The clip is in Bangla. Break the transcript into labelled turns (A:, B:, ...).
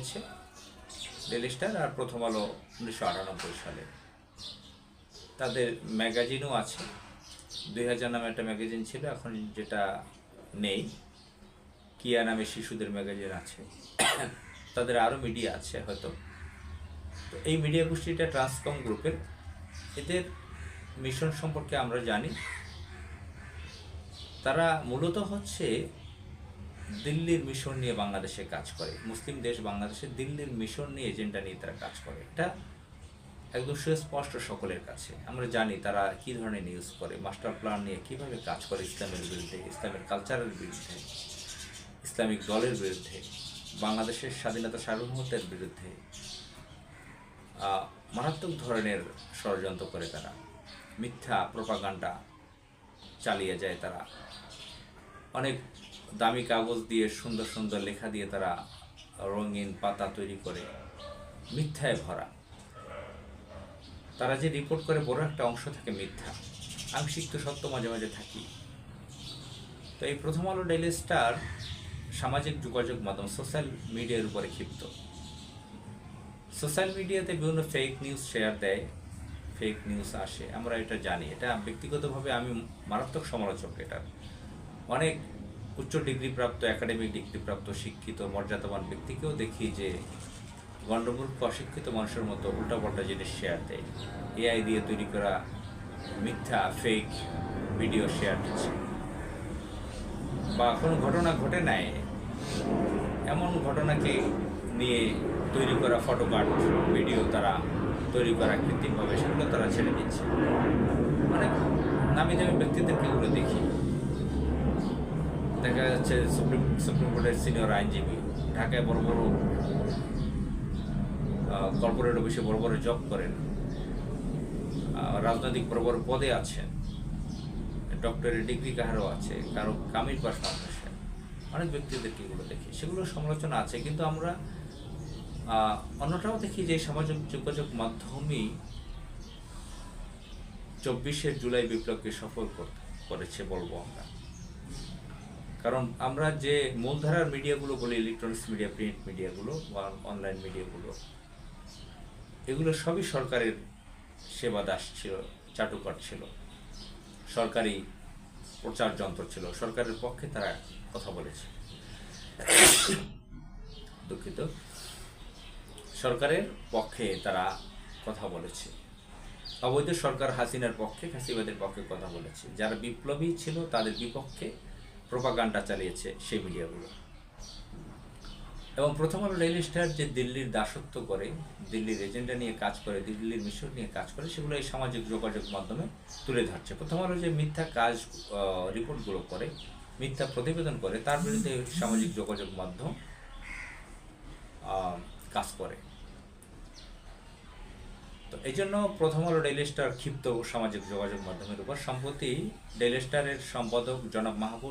A: হয়েছে ডেলি স্টার আর প্রথম আলো উনিশশো আটানব্বই সালে। তাদের ম্যাগাজিনও আছে। দুই হাজার নামে একটা ম্যাগাজিন ছিল, এখন যেটা নেই। কিয়া নামে শিশুদের ম্যাগাজিন আছে। তাদের আরও মিডিয়া আছে হয়তো। তো এই মিডিয়া গোষ্ঠীটা ট্রান্সকম গ্রুপের এদের মিশন সম্পর্কে আমরা জানি। তারা মূলত হচ্ছে দিল্লির মিশন নিয়ে বাংলাদেশে কাজ করে। মুসলিম দেশ বাংলাদেশে দিল্লির মিশন নিয়ে এজেন্ডা নিয়ে তারা কাজ করে। এটা একদম সুস্পষ্ট সকলের কাছে। আমরা জানি তারা কি ধরনের নিউজ করে মাস্টার প্ল্যান নিয়ে কীভাবে কাজ করে ইসলামের বিরুদ্ধে, ইসলামের কালচারের বিরুদ্ধে, ইসলামিক দলের বিরুদ্ধে, বাংলাদেশের স্বাধীনতা সার্বভৌমত্বের বিরুদ্ধে মারাত্মক ধরনের ষড়যন্ত্র করে তারা। মিথ্যা প্রপাগান্ডা চালিয়ে যায় তারা। অনেক দামি কাগজ দিয়ে সুন্দর সুন্দর লেখা দিয়ে তারা রঙিন পাতা তৈরি করে, মিথ্যায় ভরা। তারা যে রিপোর্ট করে বড় একটা অংশ থাকে মিথ্যা। আংশিক তো সত্য মাঝে মাঝে থাকি। তো এই প্রথম আলো ডেইলি স্টার সামাজিক যোগাযোগ মাধ্যম সোশ্যাল মিডিয়ার উপরে ক্ষিপ্ত। সোশ্যাল মিডিয়াতে বিভিন্ন ফেক নিউজ শেয়ার দেয় ফেক নিউজ আসে, আমরা এটা জানি। এটা ব্যক্তিগতভাবে আমি মারাত্মক সমালোচক এটার। অনেক উচ্চ ডিগ্রি প্রাপ্ত একাডেমিক ডিগ্রি প্রাপ্ত শিক্ষিত, মর্যাদাবান ব্যক্তিকেও দেখি যে গণ্ডমূর্খ অশিক্ষিত মানুষের মতো উল্টাপাল্টা জিনিস শেয়ার দেয়। এআই দিয়ে তৈরি করা মিথ্যা ফেক ভিডিও শেয়ার দিচ্ছে। বা কোনো ঘটনা ঘটে নাই, এমন ঘটনাকে নিয়ে তৈরি করা ফটোকার্ড ভিডিও তারা তৈরি করা কৃত্রিমভাবে, সেগুলো তারা ছেড়ে দিচ্ছে। অনেক নামি দামি ব্যক্তিদেরকে এগুলো দেখি। দেখা যাচ্ছে সুপ্রিম সুপ্রিম কোর্টের সিনিয়র আইনজীবী, ঢাকায় বড় বড় কর্পোরেট অফিসে বড় বড় জব করেন। রাজনৈতিক বড় বড় পদে আছেন। ডক্টরের ডিগ্রি কারও আছে, কারও কামিল পাস মানুষে অনেক ব্যক্তিদেরকে এগুলো দেখি সেগুলো সমালোচনা আছে, কিন্তু আমরা অন্যটাও দেখি যে সামাজিক যোগাযোগ মাধ্যমই চব্বিশে জুলাই বিপ্লবকে সফল কর- করেছে বলব আমরা। কারণ আমরা যে মূলধারার মিডিয়াগুলো বলি ইলেকট্রনিক্স মিডিয়া প্রিন্ট মিডিয়াগুলো বা অনলাইন মিডিয়াগুলো এগুলো সবই সরকারের সেবা দাস ছিল, চাটুকার ছিল। সরকারি প্রচার যন্ত্র ছিল, সরকারের পক্ষে তারা কথা বলেছে। দুঃখিত। সরকারের পক্ষে তারা কথা বলেছে। অবৈধ সরকার হাসিনার পক্ষে ফ্যাসিবাদের পক্ষে কথা বলেছে। যারা বিপ্লবী ছিল, তাদের বিপক্ষে প্রোপাগান্ডা চালিয়েছে সেই মিডিয়াগুলো। এবং প্রথম আলো ডেইলি স্টার যে দিল্লির দাসত্ব করে, দিল্লির এজেন্ডা নিয়ে কাজ করে, দিল্লির মিশন নিয়ে কাজ করে, সেগুলো এই সামাজিক যোগাযোগ মাধ্যমে তুলে ধরছে। প্রথম আলো যে মিথ্যা কাজ রিপোর্টগুলো করে, মিথ্যা প্রতিবেদন করে, তার বিরুদ্ধে সামাজিক যোগাযোগ মাধ্যম কাজ করে। তো এই জন্য প্রথম আলো ডেইলি স্টার ক্ষিপ্ত সামাজিক যোগাযোগ মাধ্যমের উপর। সম্প্রতি ডেইলি স্টারের সম্পাদক জনাব মাহবুব